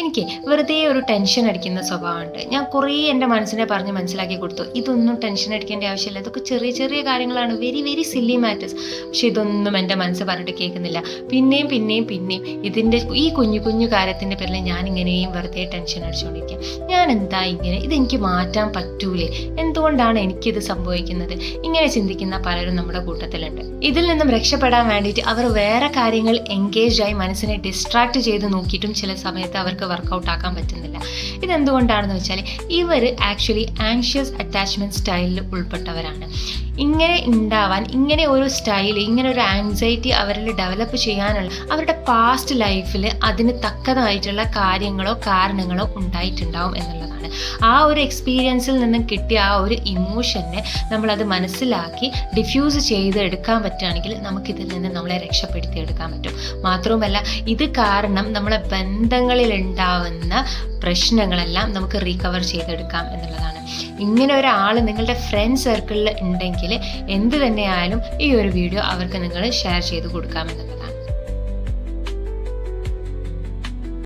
എനിക്ക് വെറുതെ ഒരു ടെൻഷൻ അടിക്കുന്ന സ്വഭാവമുണ്ട്. ഞാൻ കുറേ എന്റെ മനസ്സിനെ പറഞ്ഞ് മനസ്സിലാക്കി കൊടുത്തു. ഇതൊന്നും ടെൻഷൻ അടിക്കേണ്ട ആവശ്യമില്ല. ഇതൊക്കെ ചെറിയ ചെറിയ കാര്യങ്ങളാണ്. വെരി വെരി സില്ലി മാറ്റേഴ്സ് പക്ഷെ ഇതൊന്നും എന്റെ മനസ്സ് പറഞ്ഞിട്ട് കേൾക്കുന്നില്ല. പിന്നെയും പിന്നെയും പിന്നെയും ഇതിന്റെ ഈ കുഞ്ഞു കുഞ്ഞു കാര്യത്തിന്റെ പേരിൽ ഞാൻ ഇങ്ങനെയും വെറുതെ ടെൻഷൻ അടിച്ചുകൊണ്ടിരിക്കുക ഞാൻ എന്താ ഇങ്ങനെ? ഇതെനിക്ക് മാറ്റാൻ പറ്റൂലേ? എന്തുകൊണ്ടാണ് എനിക്കിത് സംഭവിക്കുന്നത്? ഇങ്ങനെ ചിന്തിക്കുന്ന പലരും നമ്മുടെ കൂട്ടത്തിലുണ്ട്. ഇതിൽ നിന്നും രക്ഷപ്പെടാൻ വേണ്ടിയിട്ട് അവർ വേറെ കാര്യങ്ങൾ എൻഗേജ് ആയി മനസ്സിനെ ഡിസ്ട്രാക്ട് ചെയ്ത് നോക്കിയിട്ടും ചില സമയത്ത് അവർക്ക് വർക്കൗട്ട് ആക്കാൻ പറ്റുന്നില്ല. ഇതെന്തുകൊണ്ടാണെന്ന് വെച്ചാൽ ഇവർ ആക്ച്വലി ആങ്ഷ്യസ് അറ്റാച്ച്മെന്റ് സ്റ്റൈലിൽ ഉൾപ്പെട്ടവരാണ്. ഇങ്ങനെ ഉണ്ടാവാൻ ഇങ്ങനെ ഒരു സ്റ്റൈൽ ഇങ്ങനെ ഒരു ആൻസൈറ്റി അവരിൽ ഡെവലപ്പ് ചെയ്യാനുള്ള അവരുടെ പാസ്റ്റ് ലൈഫിൽ അതിന് തക്കതായിട്ടുള്ള കാര്യങ്ങളോ കാരണങ്ങളോ ഉണ്ടായിട്ടുണ്ടാവും എന്നുള്ളതാണ്. ആ ഒരു എക്സ്പീരിയൻസിൽ നിന്നും കിട്ടിയ ആ ഒരു ഇമോഷനെ നമ്മളത് മനസ്സിലാക്കി ഡിഫ്യൂസ് ചെയ്ത് എടുക്കാൻ പറ്റുകയാണെങ്കിൽ നമുക്കിതിൽ നിന്ന് നമ്മളെ രക്ഷപ്പെടുത്തി എടുക്കാൻ പറ്റും. മാത്രവുമല്ല ഇത് കാരണം നമ്മളെ ബന്ധങ്ങളിൽ ഉണ്ടാവുന്ന പ്രശ്നങ്ങളെല്ലാം നമുക്ക് റീകവർ ചെയ്തെടുക്കാം എന്നുള്ളതാണ്. ഇങ്ങനെ ഒരാൾ നിങ്ങളുടെ ഫ്രണ്ട് സർക്കിളിൽ ഉണ്ടെങ്കിൽ എന്ത് തന്നെയായാലും ഈ ഒരു വീഡിയോ അവർക്ക് നിങ്ങൾ ഷെയർ ചെയ്ത് കൊടുക്കാമെന്നുള്ളത്